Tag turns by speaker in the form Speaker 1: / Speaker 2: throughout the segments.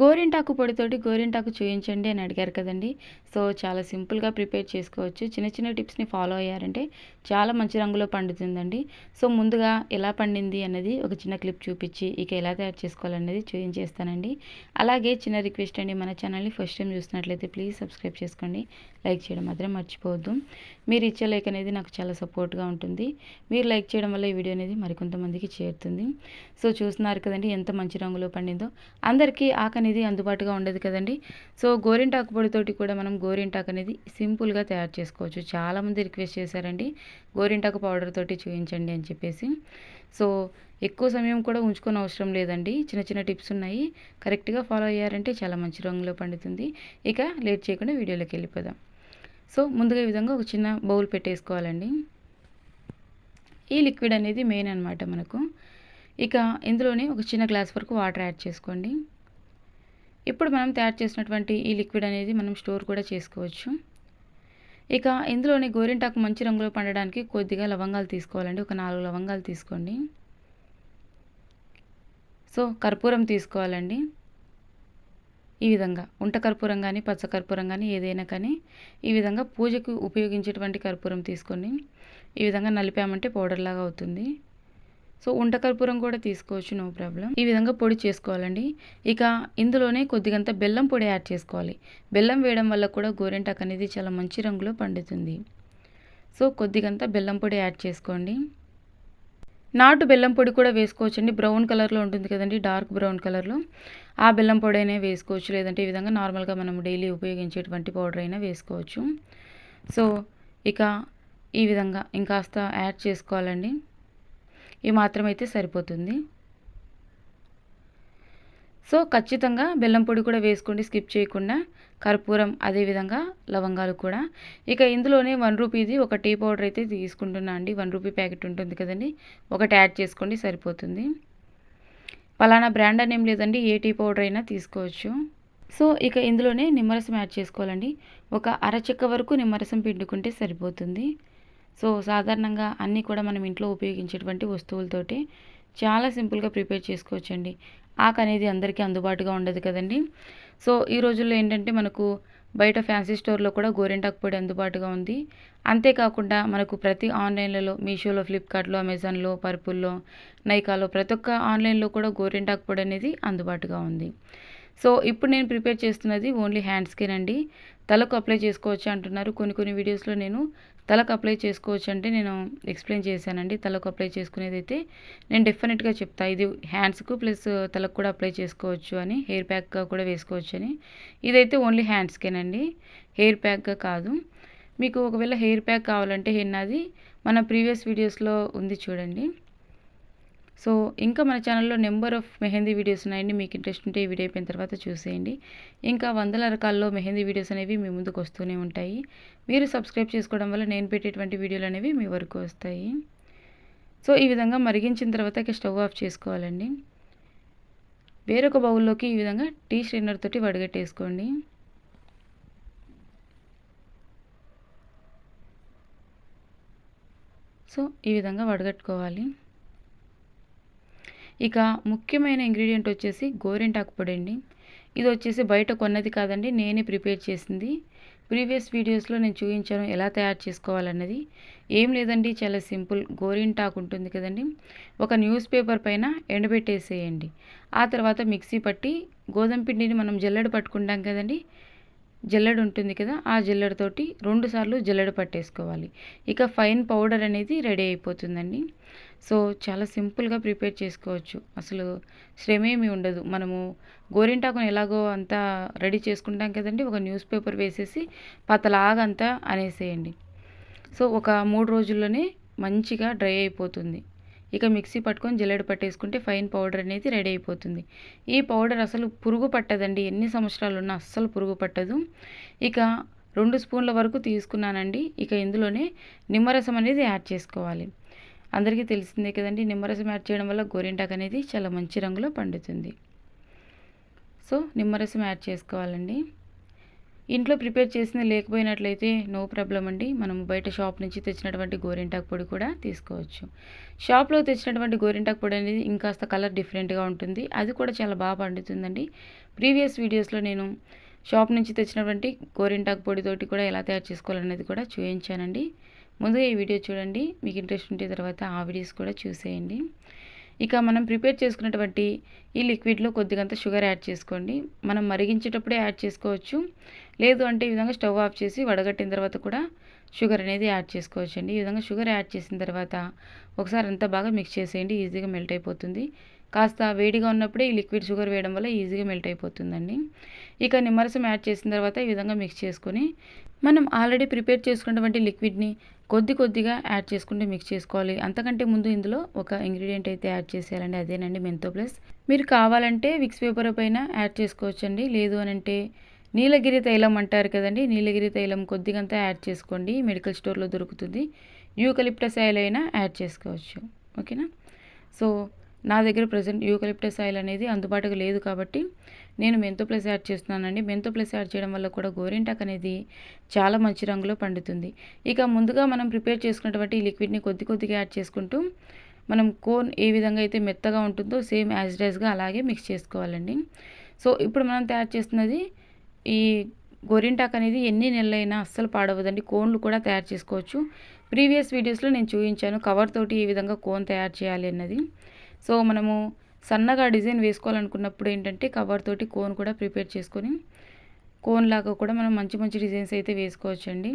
Speaker 1: గోరింటాకు పొడితోటి గోరింటాకు చూయించండి అని అడిగారు కదండి. సో చాలా సింపుల్గా ప్రిపేర్ చేసుకోవచ్చు. చిన్న చిన్న టిప్స్ని ఫాలో అయ్యారంటే చాలా మంచి రంగులో పండుతుందండి. సో ముందుగా ఎలా పండింది అన్నది ఒక చిన్న క్లిప్ చూపించి ఇక ఎలా తయారు చేసుకోవాలన్నది చూపించేస్తానండి అలాగే చిన్న రిక్వెస్ట్ అండి మన ఛానల్ని ఫస్ట్ టైం చూసినట్లయితే ప్లీజ్ సబ్స్క్రైబ్ చేసుకోండి. లైక్ చేయడం మాత్రం మర్చిపోవద్దు. మీరు ఇచ్చే లైక్ అనేది నాకు చాలా సపోర్ట్గా ఉంటుంది. మీరు లైక్ చేయడం వల్ల ఈ వీడియో అనేది మరికొంతమందికి చేరుతుంది. సో చూస్తున్నారు కదండి ఎంత మంచి రంగులో పండిందో. అందరికీ ఆకు అనేది అందుబాటుగా ఉండదు కదండి. సో గోరింటాకు పొడితోటి కూడా మనం గోరింటాకు అనేది సింపుల్గా తయారు చేసుకోవచ్చు. చాలామంది రిక్వెస్ట్ చేశారండి గోరింటాకు పౌడర్ తోటి చూపించండి అని చెప్పేసి. సో ఎక్కువ సమయం కూడా ఉంచుకొని అవసరం లేదండి. చిన్న చిన్న టిప్స్ ఉన్నాయి. కరెక్ట్గా ఫాలో అయ్యారంటే చాలా మంచి రంగులో పండుతుంది. ఇక లేట్ చేయకుండా వీడియోలోకి వెళ్ళిపోదాం. సో ముందుగా ఈ విధంగా ఒక చిన్న బౌల్ పెట్టేసుకోవాలండి. ఈ లిక్విడ్ అనేది మెయిన్ అనమాట మనకు. ఇక ఇందులోనే ఒక చిన్న గ్లాస్ వరకు వాటర్ యాడ్ చేసుకోండి. ఇప్పుడు మనం తయారు చేసినటువంటి ఈ లిక్విడ్ అనేది మనం స్టోర్ కూడా చేసుకోవచ్చు. ఇక ఇందులోని గోరింటాకు మంచి రంగులో పండడానికి కొద్దిగా లవంగాలు తీసుకోవాలండి. ఒక నాలుగు లవంగాలు తీసుకోండి. సో కర్పూరం తీసుకోవాలండి. ఈ విధంగా ఉంట కర్పూరం కానీ పచ్చ కర్పూరం కానీ ఏదైనా కానీ ఈ విధంగా పూజకు ఉపయోగించేటువంటి కర్పూరం తీసుకొని ఈ విధంగా నలిపామంటే పౌడర్ లాగా అవుతుంది. సో ఉంటకర్పూరం కూడా తీసుకోవచ్చు నో ప్రాబ్లం. ఈ విధంగా పొడి చేసుకోవాలండి. ఇక ఇందులోనే కొద్దిగంత బెల్లం పొడి యాడ్ చేసుకోవాలి. బెల్లం వేయడం వల్ల కూడా గోరింటాకు అనేది చాలా మంచి రంగులో పండుతుంది. సో కొద్దిగంత బెల్లం పొడి యాడ్ చేసుకోండి. నాటు బెల్లం పొడి కూడా వేసుకోవచ్చండి. బ్రౌన్ కలర్లో ఉంటుంది కదండి డార్క్ బ్రౌన్ కలర్లో. ఆ బెల్లం పొడి అయినా వేసుకోవచ్చు లేదంటే ఈ విధంగా నార్మల్గా మనం డైలీ ఉపయోగించేటువంటి పౌడర్ అయినా వేసుకోవచ్చు. సో ఇక ఈ విధంగా ఇంకాస్త యాడ్ చేసుకోవాలండి. ఈ మాత్రం అయితే సరిపోతుంది. సో ఖచ్చితంగా బెల్లం పొడి కూడా వేసుకోండి స్కిప్ చేయకుండా. కర్పూరం అదేవిధంగా లవంగాలు కూడా. ఇక ఇందులోనే వన్ రూపీది ఒక టీ పౌడర్ అయితే తీసుకుంటున్నా అండి. వన్ రూపీ ప్యాకెట్ ఉంటుంది కదండి. ఒకటి యాడ్ చేసుకోండి సరిపోతుంది. పలానా బ్రాండ్ అని ఏం లేదండి. ఏ టీ పౌడర్ అయినా తీసుకోవచ్చు. సో ఇక ఇందులోనే నిమ్మరసం యాడ్ చేసుకోవాలండి. ఒక అరచెక్క వరకు నిమ్మరసం పిండుకుంటే సరిపోతుంది. సో సాధారణంగా అన్నీ కూడా మనం ఇంట్లో ఉపయోగించేటువంటి వస్తువులతోటి చాలా సింపుల్గా ప్రిపేర్ చేసుకోవచ్చండి. ఆకు అనేది అందరికీ అందుబాటుగా ఉండదు కదండి. సో ఈ రోజుల్లో ఏంటంటే మనకు బయట ఫ్యాన్సీ స్టోర్లో కూడా గోరెంటాకు పొడి అందుబాటుగా ఉంది. అంతేకాకుండా మనకు ప్రతి ఆన్లైన్లలో మీషోలో ఫ్లిప్కార్ట్లో అమెజాన్లో పర్పుల్లో నైకాలో ప్రతి ఒక్క ఆన్లైన్లో కూడా గోరెంటాకు పొడి అనేది అందుబాటుగా ఉంది. సో ఇప్పుడు నేను ప్రిపేర్ చేస్తున్నది ఓన్లీ హ్యాండ్స్కేనండి. అండి తలకు అప్లై చేసుకోవచ్చు అంటున్నారు. కొన్ని కొన్ని వీడియోస్లో నేను తలకు అప్లై చేసుకోవచ్చు అంటే నేను ఎక్స్ప్లెయిన్ చేశానండి. తలకు అప్లై చేసుకునేది అయితే నేను డెఫినెట్గా చెప్తా. ఇది హ్యాండ్స్కు ప్లస్ తలకు కూడా అప్లై చేసుకోవచ్చు అని హెయిర్ ప్యాక్గా కూడా వేసుకోవచ్చు అని. ఇదైతే ఓన్లీ హ్యాండ్స్కేనండి హెయిర్ ప్యాక్గా కాదు. మీకు ఒకవేళ హెయిర్ ప్యాక్ కావాలంటే నాది మన ప్రీవియస్ వీడియోస్లో ఉంది చూడండి. సో ఇంకా మన ఛానల్లో నెంబర్ ఆఫ్ మెహందీ వీడియోస్ ఉన్నాయండి. మీకు ఇంట్రెస్ట్ ఉంటే ఈ వీడియో అయిపోయిన తర్వాత చూసేయండి. ఇంకా వందల రకాల్లో మెహందీ వీడియోస్ అనేవి మీ ముందుకు వస్తూనే ఉంటాయి. మీరు సబ్స్క్రైబ్ చేసుకోవడం వల్ల నేను పెట్టేటువంటి వీడియోలు అనేవి మీ వరకు వస్తాయి. సో ఈ విధంగా మరిగించిన తర్వాత స్టవ్ ఆఫ్ చేసుకోవాలండి. వేరొక బౌల్లోకి ఈ విధంగా టీ స్ట్రైనర్ తోటి వడగట్టేసుకోండి. సో ఈ విధంగా వడగట్టుకోవాలి. ఇక ముఖ్యమైన ఇంగ్రీడియంట్ వచ్చేసి గోరింటాకు పొడి అండి. ఇది వచ్చేసి బయట కొన్నది కాదండి నేనే ప్రిపేర్ చేసింది. ప్రీవియస్ వీడియోస్లో నేను చూపించాను ఎలా తయారు చేసుకోవాలన్నది. ఏం లేదండి చాలా సింపుల్ గోరింటాకు ఉంటుంది కదండి. ఒక న్యూస్ పేపర్ పైన ఎండబెట్టేసేయండి. ఆ తర్వాత మిక్సీ పట్టి గోధుమ పిండిని మనం జల్లెడ పట్టుకుంటాం కదండి జల్లెడ ఉంటుంది కదా ఆ జల్లెడతోటి రెండు సార్లు జల్లెడ పట్టేసుకోవాలి. ఇక ఫైన్ పౌడర్ అనేది రెడీ అయిపోతుందండి. సో చాలా సింపుల్గా ప్రిపేర్ చేసుకోవచ్చు. అసలు శ్రమేమి ఉండదు. మనము గోరింటాకును ఎలాగో అంతా రెడీ చేసుకుంటాం కదండి ఒక న్యూస్ పేపర్ వేసేసి పతలాగంతా అనేసేయండి. సో ఒక మూడు రోజుల్లోనే మంచిగా డ్రై అయిపోతుంది. ఇక మిక్సీ పట్టుకొని జల్లెడ పట్టేసుకుంటే ఫైన్ పౌడర్ అనేది రెడీ అయిపోతుంది. ఈ పౌడర్ అసలు పురుగు పట్టదండి. ఎన్ని సంవత్సరాలు ఉన్నా అస్సలు పురుగు పట్టదు. ఇక రెండు స్పూన్ల వరకు తీసుకున్నానండి. ఇక ఇందులోనే నిమ్మరసం అనేది యాడ్ చేసుకోవాలి. అందరికీ తెలిసిందే కదండి నిమ్మరసం యాడ్ చేయడం వల్ల గోరింటాకు అనేది చాలా మంచి రంగులో పండుతుంది. సో నిమ్మరసం యాడ్ చేసుకోవాలండి. ఇంట్లో ప్రిపేర్ చేసింది లేకపోయినట్లయితే నో ప్రాబ్లం అండి. మనం బయట షాప్ నుంచి తెచ్చినటువంటి గోరింటాకు పొడి కూడా తీసుకోవచ్చు. షాప్లో తెచ్చినటువంటి గోరింటాకు పొడి అనేది ఇంకాస్త కలర్ డిఫరెంట్గా ఉంటుంది. అది కూడా చాలా బాగా పండుతుందండి. ప్రీవియస్ వీడియోస్లో నేను షాప్ నుంచి తెచ్చినటువంటి గోరింటాకు పొడితోటి కూడా ఎలా తయారు చేసుకోవాలనేది కూడా చూపించానండి. ముందుగా ఈ వీడియో చూడండి. మీకు ఇంట్రెస్ట్ ఉంటే తర్వాత ఆ వీడియోస్ కూడా చూసేయండి. ఇక మనం ప్రిపేర్ చేసుకున్నటువంటి ఈ లిక్విడ్లో కొద్దిగంత షుగర్ యాడ్ చేసుకోండి. మనం మరిగించేటప్పుడే యాడ్ చేసుకోవచ్చు. లేదు అంటే ఈ విధంగా స్టవ్ ఆఫ్ చేసి వడగట్టిన తర్వాత కూడా షుగర్ అనేది యాడ్ చేసుకోవచ్చు అండి ఈ విధంగా షుగర్ యాడ్ చేసిన తర్వాత ఒకసారి అంతా బాగా మిక్స్ చేసేయండి. ఈజీగా మెల్ట్ అయిపోతుంది. కాస్త వేడిగా ఉన్నప్పుడే ఈ లిక్విడ్ షుగర్ వేయడం వల్ల ఈజీగా మెల్ట్ అయిపోతుందండి. ఇక నిమ్మరసం యాడ్ చేసిన తర్వాత ఈ విధంగా మిక్స్ చేసుకొని మనం ఆల్రెడీ ప్రిపేర్ చేసుకున్నటువంటి లిక్విడ్ని కొద్ది కొద్దిగా యాడ్ చేసుకుంటే మిక్స్ చేసుకోవాలి. అంతకంటే ముందు ఇందులో ఒక ఇంగ్రీడియంట్ అయితే యాడ్ చేసేయాలండి. అదేనండి మెంతో ప్లస్. మీరు కావాలంటే విక్స్ పేపర్ పైన యాడ్ చేసుకోవచ్చండి. లేదు అని అంటే నీలగిరి తైలం అంటారు కదండి. నీలగిరి తైలం కొద్దిగంతా యాడ్ చేసుకోండి. మెడికల్ స్టోర్లో దొరుకుతుంది. యూకలిప్టస్ ఆయిల్ అయినా యాడ్ చేసుకోవచ్చు. ఓకేనా? సో నా దగ్గర ప్రజెంట్ యూకలిప్టస్ ఆయిల్ అనేది అందుబాటులో లేదు కాబట్టి నేను మెంతో ప్లస్ యాడ్ చేస్తున్నానండి. మెంతో ప్లస్ యాడ్ చేయడం వల్ల కూడా గోరింటాక్ అనేది చాలా మంచి రంగులో పండుతుంది. ఇక ముందుగా మనం ప్రిపేర్ చేసుకున్నటువంటి ఈ లిక్విడ్ని కొద్ది కొద్దిగా యాడ్ చేసుకుంటూ మనం కోన్ ఏ విధంగా అయితే మెత్తగా ఉంటుందో సేమ్ యాజ్ డైజ్గా అలాగే మిక్స్ చేసుకోవాలండి. సో ఇప్పుడు మనం తయారు చేస్తున్నది ఈ గోరింటాక్ అనేది ఎన్ని నెలలైనా అస్సలు పాడవదండి. కోన్లు కూడా తయారు చేసుకోవచ్చు. ప్రీవియస్ వీడియోస్లో నేను చూపించాను కవర్ తోటి ఏ విధంగా కోన్ తయారు చేయాలి అన్నది. సో మనము సన్నగా డిజైన్ వేసుకోవాలనుకున్నప్పుడు ఏంటంటే కవర్ తోటి కోన్ కూడా ప్రిపేర్ చేసుకొని కోన్ లాగా కూడా మనం మంచి మంచి డిజైన్స్ అయితే వేసుకోవచ్చండి.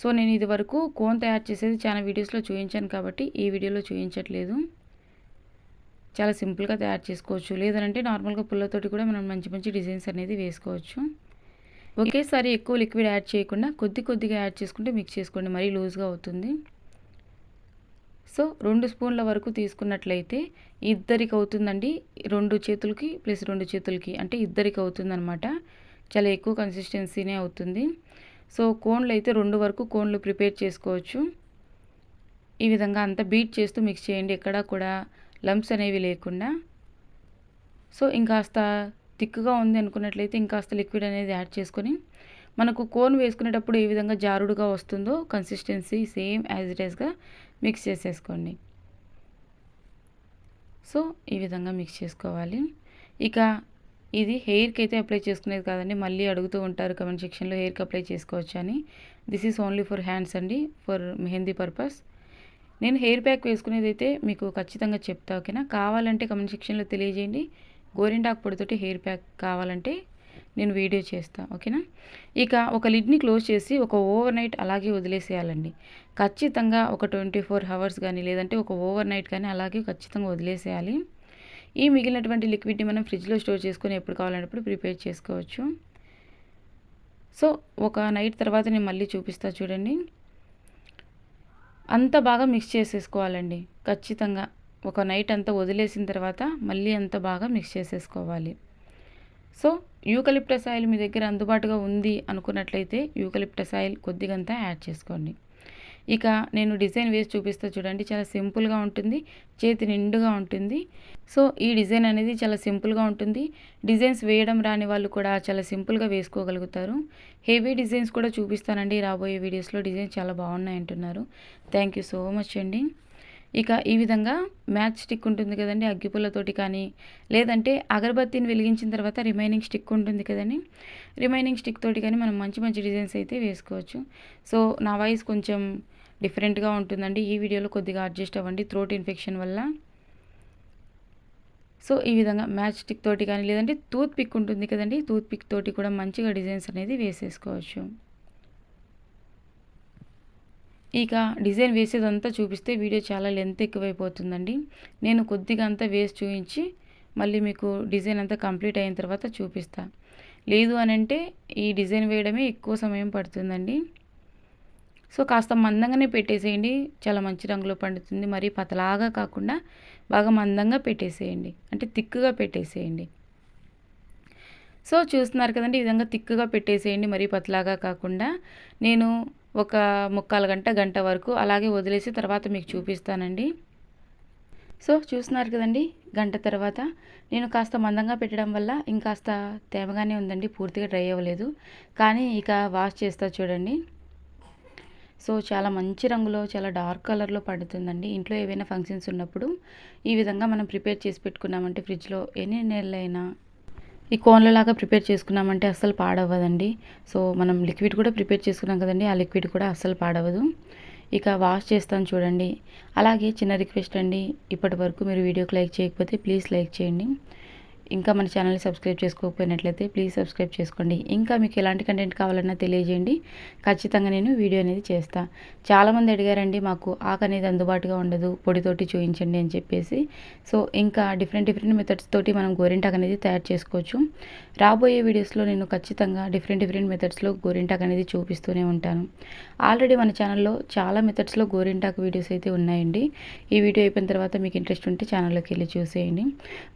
Speaker 1: సో నేను ఇది వరకు కోన్ తయారు చేసేది చాలా వీడియోస్లో చూపించాను కాబట్టి ఈ వీడియోలో చూపించట్లేదు. చాలా సింపుల్గా తయారు చేసుకోవచ్చు. లేదంటే నార్మల్గా పుల్లతోటి కూడా మనం మంచి మంచి డిజైన్స్ అనేది వేసుకోవచ్చు. ఒకేసారి ఎక్కువ లిక్విడ్ యాడ్ చేయకుండా కొద్ది కొద్దిగా యాడ్ చేసుకుంటే మిక్స్ చేసుకోండి. మరీ లూజ్గా అవుతుంది. సో రెండు స్పూన్ల వరకు తీసుకున్నట్లయితే ఇద్దరికి అవుతుందండి రెండు చేతులకి ప్లస్ రెండు చేతులకి అంటే ఇద్దరికి అవుతుందనమాట చాలా ఎక్కువ కన్సిస్టెన్సీనే అవుతుంది. సో కోన్లు అయితే రెండు వరకు కోన్లు ప్రిపేర్ చేసుకోవచ్చు. ఈ విధంగా అంతా బీట్ చేస్తూ మిక్స్ చేయండి. ఎక్కడా కూడా లంప్స్ అనేవి లేకుండా. సో ఇంకాస్త థిక్గా ఉంది అనుకున్నట్లయితే ఇంకాస్త లిక్విడ్ అనేది యాడ్ చేసుకొని మనకు కోన్ వేసుకునేటప్పుడు ఏ విధంగా జారుడుగా వస్తుందో కన్సిస్టెన్సీ సేమ్ యాజ్ ఇట్ యాజ్గా మిక్స్ చేసేసుకోండి. సో ఈ విధంగా మిక్స్ చేసుకోవాలి. ఇక ఇది హెయిర్కి అయితే అప్లై చేసుకునేది కాదండి. మళ్ళీ అడుగుతూ ఉంటారు కమెంట్ సెక్షన్లో హెయిర్కి అప్లై చేసుకోవచ్చు అని. This is only for hands అండి. For mehndi purpose. నేను హెయిర్ ప్యాక్ వేసుకునేది అయితే మీకు ఖచ్చితంగా చెప్తా ఓకేనా? కావాలంటే కమెంట్ సెక్షన్లో తెలియజేయండి. గోరింటాకు పొడితోటి హెయిర్ ప్యాక్ కావాలంటే నేను వీడియో చేస్తాను ఓకేనా? ఇక ఒక లిడ్ని క్లోజ్ చేసి ఒక ఓవర్ నైట్ అలాగే వదిలేసేయాలండి. ఖచ్చితంగా ఒక ట్వంటీ ఫోర్ అవర్స్ కానీ లేదంటే ఒక ఓవర్ నైట్ కానీ అలాగే ఖచ్చితంగా వదిలేసేయాలి. ఈ మిగిలినటువంటి లిక్విడ్ని మనం ఫ్రిడ్జ్లో స్టోర్ చేసుకొని ఎప్పుడు కావాలన్నప్పుడు ప్రిపేర్ చేసుకోవచ్చు. సో ఒక నైట్ తర్వాత నేను మళ్ళీ చూపిస్తా చూడండి. అంత బాగా మిక్స్ చేసేసుకోవాలండి ఖచ్చితంగా. ఒక నైట్ అంతా వదిలేసిన తర్వాత మళ్ళీ అంత బాగా మిక్స్ చేసేసుకోవాలి. సో యూకలిప్టస్ ఆయిల్ మీ దగ్గర అందుబాటుగా ఉంది అనుకున్నట్లయితే యూకలిప్టస్ ఆయిల్ కొద్దిగంతా యాడ్ చేసుకోండి. ఇక నేను డిజైన్ వేసి చూపిస్తా చూడండి. చాలా సింపుల్గా ఉంటుంది. చేతి నిండుగా ఉంటుంది. సో ఈ డిజైన్ అనేది చాలా సింపుల్గా ఉంటుంది. డిజైన్స్ వేయడం రాని వాళ్ళు కూడా చాలా సింపుల్గా వేసుకోగలుగుతారు. హెవీ డిజైన్స్ కూడా చూపిస్తానండి. రాబోయే వీడియోస్లో డిజైన్స్ చాలా బాగున్నాయి అంటున్నారు థ్యాంక్ యూ సో మచ్ అండి. ఇక ఈ విధంగా మ్యాచ్ స్టిక్ ఉంటుంది కదండి అగ్గిపుల్లతోటి కానీ లేదంటే అగరబత్తిని వెలిగించిన తర్వాత రిమైనింగ్ స్టిక్ ఉంటుంది కదండి. రిమైనింగ్ స్టిక్ తోటి కానీ మనం మంచి మంచి డిజైన్స్ అయితే వేసుకోవచ్చు. సో నా వాయిస్ కొంచెం డిఫరెంట్గా ఉంటుందండి. ఈ వీడియోలో కొద్దిగా అడ్జస్ట్ అవ్వండి. థ్రోట్ ఇన్ఫెక్షన్ వల్ల. సో ఈ విధంగా మ్యాచ్ స్టిక్ తోటి కానీ లేదంటే టూత్ పిక్ ఉంటుంది కదండి. టూత్ పిక్ తోటి కూడా మంచిగా డిజైన్స్ అనేది వేసేసుకోవచ్చు. ఇక డిజైన్ వేసేదంతా చూపిస్తే వీడియో చాలా లెంత్ ఎక్కువైపోతుందండి. నేను కొద్దిగా అంతా వేసి చూపించి మళ్ళీ మీకు డిజైన్ అంతా కంప్లీట్ అయిన తర్వాత చూపిస్తా. లేదు అని అంటే ఈ డిజైన్ వేయడమే ఎక్కువ సమయం పడుతుందండి. సో కాస్త మందంగానే పెట్టేసేయండి. చాలా మంచి రంగులో పండుతుంది. మరి పతలాగా కాకుండా బాగా మందంగా పెట్టేసేయండి. అంటే తిక్కుగా పెట్టేసేయండి. సో చూస్తున్నారు కదండి ఈ విధంగా తిక్కుగా పెట్టేసేయండి. మరీ పతలాగా కాకుండా నేను ఒక ముక్కాలు గంట గంట వరకు అలాగే వదిలేసి తర్వాత మీకు చూపిస్తానండి. సో చూస్తున్నారు కదండి గంట తర్వాత. నేను కాస్త మందంగా పెట్టడం వల్ల ఇంకాస్త తేమగానే ఉందండి పూర్తిగా డ్రై అవ్వలేదు. కానీ ఇక వాష్ చేస్తా చూడండి. సో చాలా మంచి రంగులో చాలా డార్క్ కలర్లో పడుతుందండి. ఇంట్లో ఏవైనా ఫంక్షన్స్ ఉన్నప్పుడు ఈ విధంగా మనం ప్రిపేర్ చేసి పెట్టుకున్నామంటే ఫ్రిడ్జ్లో ఎన్ని నెలలైనా ఈ కోన్లలాగా ప్రిపేర్ చేసుకున్నామంటే అస్సలు పాడవ్వదండి. సో మనం లిక్విడ్ కూడా ప్రిపేర్ చేసుకున్నాం కదండి ఆ లిక్విడ్ కూడా అస్సలు పాడవదు ఇక వాష్ చేస్తాను చూడండి. అలాగే చిన్న రిక్వెస్ట్ అండి ఇప్పటి వరకు మీరు వీడియోకి లైక్ చేయకపోతే ప్లీజ్ లైక్ చేయండి. ఇంకా మన ఛానల్ని సబ్స్క్రైబ్ చేసుకోకపోయినట్లయితే ప్లీజ్ సబ్స్క్రైబ్ చేసుకోండి. ఇంకా మీకు ఎలాంటి కంటెంట్ కావాలన్నా తెలియజేయండి. ఖచ్చితంగా నేను వీడియో అనేది చేస్తాను చాలామంది అడిగారండి మాకు ఆకు అనేది అందుబాటుగా ఉండదు పొడితోటి చూపించండి అని చెప్పేసి. సో ఇంకా డిఫరెంట్ డిఫరెంట్ మెథడ్స్ తోటి మనం గోరింటాక్ అనేది తయారు చేసుకోవచ్చు. రాబోయే వీడియోస్లో నేను ఖచ్చితంగా డిఫరెంట్ డిఫరెంట్ మెథడ్స్లో గోరింటాక్ అనేది చూపిస్తూనే ఉంటాను. ఆల్రెడీ మన ఛానల్లో చాలా మెథడ్స్లో గోరింటాక్ వీడియోస్ అయితే ఉన్నాయండి. ఈ వీడియో అయిపోయిన తర్వాత మీకు ఇంట్రెస్ట్ ఉంటే ఛానల్లోకి వెళ్ళి చూసేయండి.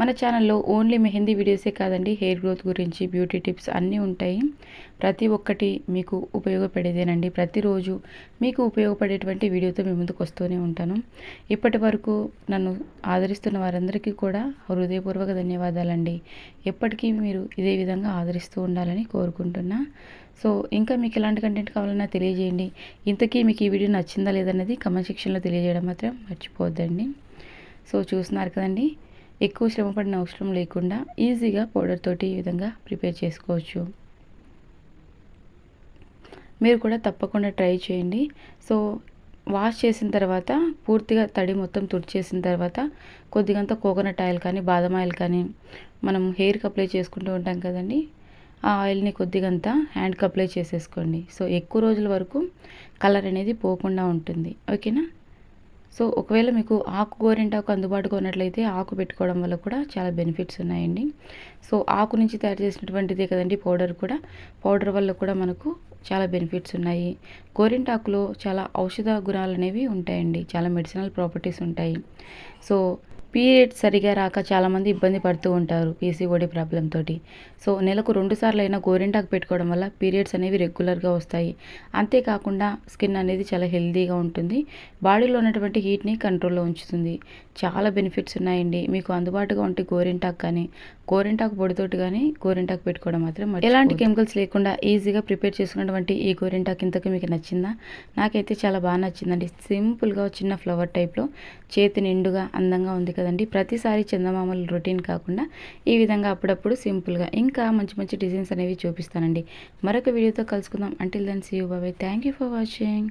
Speaker 1: మన ఛానల్లో ఓన్లీ మెహందీ వీడియోసే కాదండి హెయిర్ గ్రోత్ గురించి బ్యూటీ టిప్స్ అన్నీ ఉంటాయి. ప్రతి ఒక్కటి మీకు ఉపయోగపడేదేనండి. ప్రతిరోజు మీకు ఉపయోగపడేటువంటి వీడియోతో మీ ముందుకు వస్తూనే ఉంటాను. ఇప్పటి వరకు నన్ను ఆదరిస్తున్న వారందరికీ కూడా హృదయపూర్వక ధన్యవాదాలండి. ఎప్పటికీ మీరు ఇదే విధంగా ఆదరిస్తూ ఉండాలని కోరుకుంటున్నా. సో ఇంకా మీకు ఎలాంటి కంటెంట్ కావాలన్నా తెలియజేయండి. ఇంతకీ మీకు ఈ వీడియో నచ్చిందా లేదన్నది కమెంట్ సెక్షన్లో తెలియజేయడం మాత్రం మర్చిపోద్దండి. సో చూస్తున్నారు కదండి. ఎక్కువ శ్రమపడిన అవసరం లేకుండా ఈజీగా పౌడర్ తోటి ఈ విధంగా ప్రిపేర్ చేసుకోవచ్చు. మీరు కూడా తప్పకుండా ట్రై చేయండి. సో వాష్ చేసిన తర్వాత పూర్తిగా తడి మొత్తం తుడిచేసిన తర్వాత కొద్దిగంత కోకోనట్ ఆయిల్ కానీ బాదం ఆయిల్ కానీ మనం హెయిర్కి అప్లై చేసుకుంటూ ఉంటాం కదండి. ఆ ఆయిల్ని కొద్దిగంత హ్యాండ్కి అప్లై చేసేసుకోండి. సో ఎక్కువ రోజుల వరకు కలర్ అనేది పోకుండా ఉంటుంది. ఓకేనా? సో ఒకవేళ మీకు ఆకు గోరింటాకు అందుబాటుగా ఉన్నట్లయితే ఆకు పెట్టుకోవడం వల్ల కూడా చాలా బెనిఫిట్స్ ఉన్నాయండి. సో ఆకు నుంచి తయారు చేసినటువంటిదే కదండి పౌడర్ కూడా. పౌడర్ వల్ల కూడా మనకు చాలా బెనిఫిట్స్ ఉన్నాయి. గోరింటాకులో చాలా ఔషధ గుణాలు అనేవి ఉంటాయండి. చాలా మెడిసినల్ ప్రాపర్టీస్ ఉంటాయి. సో పీరియడ్స్ సరిగా రాక చాలామంది ఇబ్బంది పడుతూ ఉంటారు పీసీఓడి ప్రాబ్లం తోటి. సో నెలకు రెండు సార్లు అయినా గోరింటాకు పెట్టుకోవడం వల్ల పీరియడ్స్ అనేవి రెగ్యులర్గా వస్తాయి. అంతేకాకుండా స్కిన్ అనేది చాలా హెల్దీగా ఉంటుంది. బాడీలో ఉన్నటువంటి హీట్ని కంట్రోల్లో ఉంచుతుంది. చాలా బెనిఫిట్స్ ఉన్నాయండి. మీకు అందుబాటుగా ఉంటే గోరింటాకు కానీ గోరింటాకు పొడితోటి కానీ గోరింటాకు పెట్టుకోవడం మాత్రం ఎలాంటి కెమికల్స్ లేకుండా ఈజీగా ప్రిపేర్ చేసుకున్నటువంటి ఈ గోరింటాకు ఇంతకు మీకు నచ్చిందా? నాకైతే చాలా బాగా నచ్చిందండి. సింపుల్గా చిన్న ఫ్లవర్ టైప్లో చేతి నిండుగా అందంగా ఉంది కదండి. ప్రతిసారి చందమామల రొటీన్ కాకుండా ఈ విధంగా అప్పుడప్పుడు సింపుల్గా ఇంకా మంచి మంచి డిజైన్స్ అనేవి చూపిస్తానండి. మరొక వీడియోతో కలుసుకుందాం. Until then see you bye bye thank you for watching